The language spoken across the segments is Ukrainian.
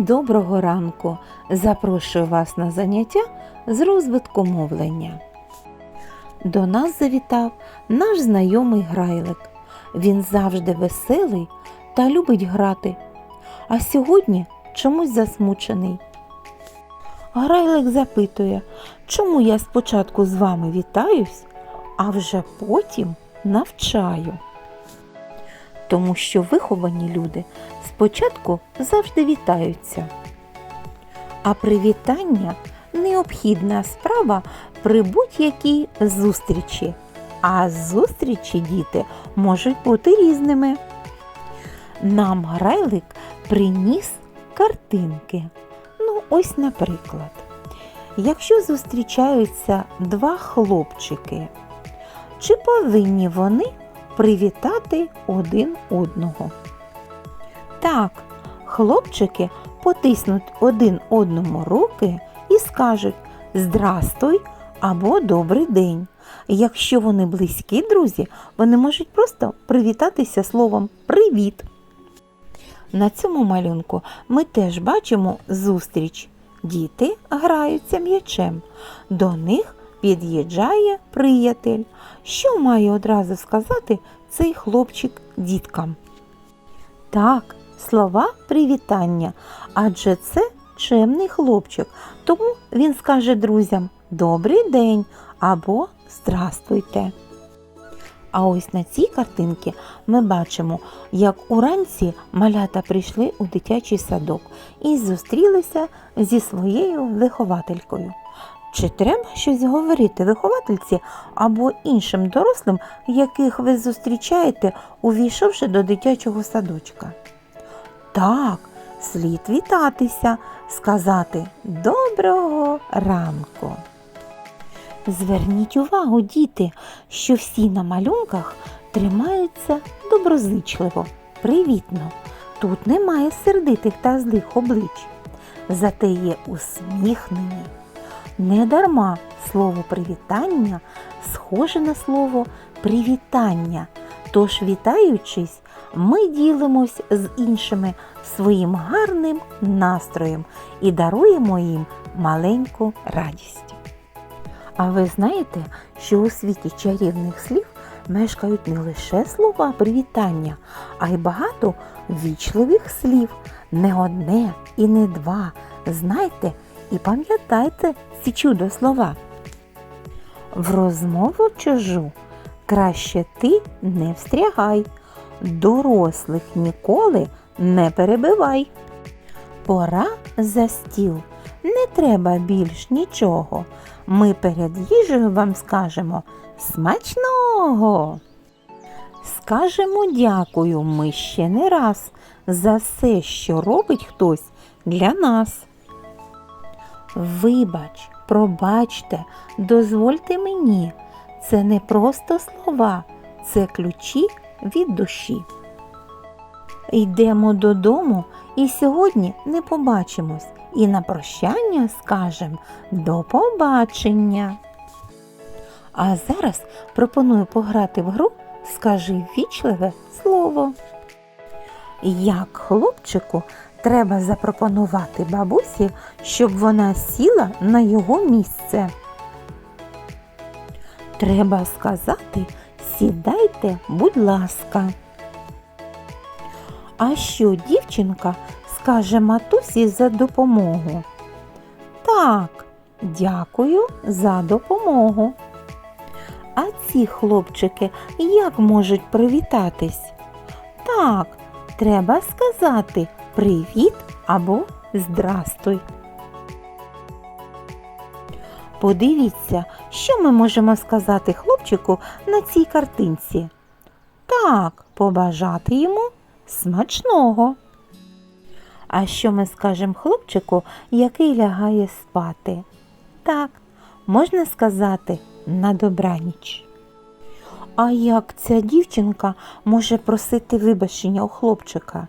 Доброго ранку! Запрошую вас на заняття з розвитку мовлення. До нас завітав наш знайомий грайлик. Він завжди веселий та любить грати. А сьогодні чомусь засмучений. Грайлик запитує, чому я спочатку з вами вітаюсь, а вже потім навчаю. Тому що виховані люди спочатку завжди вітаються. А привітання необхідна справа при будь-якій зустрічі. А зустрічі діти можуть бути різними. Нам грайлик приніс картинки. Ну, ось, наприклад, якщо зустрічаються два хлопчики, чи повинні вони привітати один одного? Так, хлопчики потиснуть один одному руки і скажуть Здрастуй або Добрий день. Якщо вони близькі друзі, вони можуть просто привітатися словом Привіт. На цьому малюнку ми теж бачимо зустріч. Діти граються м'ячем. До них під'їжджає приятель. Що має одразу сказати цей хлопчик діткам? Так, слова привітання, адже це чемний хлопчик, тому він скаже друзям Добрий день або Здрастуйте. А ось на цій картинці ми бачимо, як уранці малята прийшли у дитячий садок і зустрілися зі своєю вихователькою. Чи треба щось говорити виховательці або іншим дорослим, яких ви зустрічаєте, увійшовши до дитячого садочка? Так, слід вітатися, сказати доброго ранку. Зверніть увагу, діти, що всі на малюнках тримаються доброзичливо, привітно. Тут немає сердитих та злих облич, зате є усміхнені. Недарма слово привітання схоже на слово привітання. Тож, вітаючись, ми ділимось з іншими своїм гарним настроєм і даруємо їм маленьку радість. А ви знаєте, що у світі чарівних слів мешкають не лише слова привітання, а й багато вічливих слів, не одне і не два. Знайте і пам'ятайте ці чудо слова. В розмову чужу краще ти не встрягай, дорослих ніколи не перебивай. Пора за стіл, не треба більш нічого. Ми перед їжею вам скажемо смачного. Скажемо дякую ми ще не раз за все, що робить хтось для нас. Вибач, пробачте, дозвольте мені. Це не просто слова, це ключі від душі. Йдемо додому і сьогодні не побачимось. І на прощання скажем до побачення. А зараз пропоную пограти в гру Скажи вічливе слово. Як хлопчику треба запропонувати бабусі, щоб вона сіла на його місце. Треба сказати сідайте, будь ласка. А що дівчинка скаже матусі за допомогу? Так, дякую за допомогу. А ці хлопчики як можуть привітатись? Так, треба сказати привіт або здрастуй. Подивіться, що ми можемо сказати хлопчику на цій картинці. Так, побажати йому смачного. А що ми скажемо хлопчику, який лягає спати? Так, можна сказати на добраніч. А як ця дівчинка може просити вибачення у хлопчика?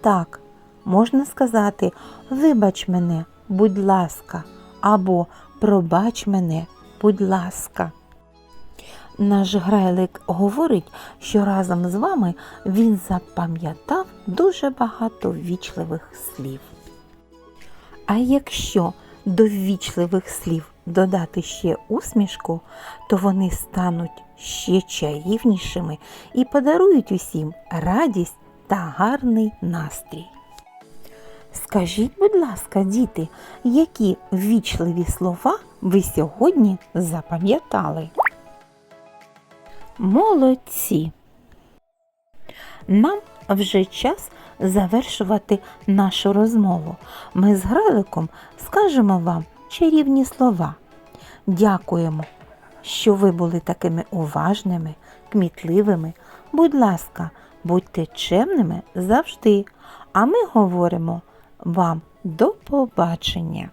Так, можна сказати Вибач мене, будь ласка, або Пробач мене, будь ласка. Наш грайлик говорить, що разом з вами він запам'ятав дуже багато вічливих слів. А якщо до ввічливих слів додати ще усмішку, то вони стануть ще чарівнішими і подарують усім радість та гарний настрій. Скажіть, будь ласка, діти, які ввічливі слова ви сьогодні запам'ятали? Молодці! Нам вже час завершувати нашу розмову. Ми з Грайликом скажемо вам чарівні слова. Дякуємо, що ви були такими уважними, кмітливими. Будь ласка, будьте чемними завжди. А ми говоримо вам до побачення.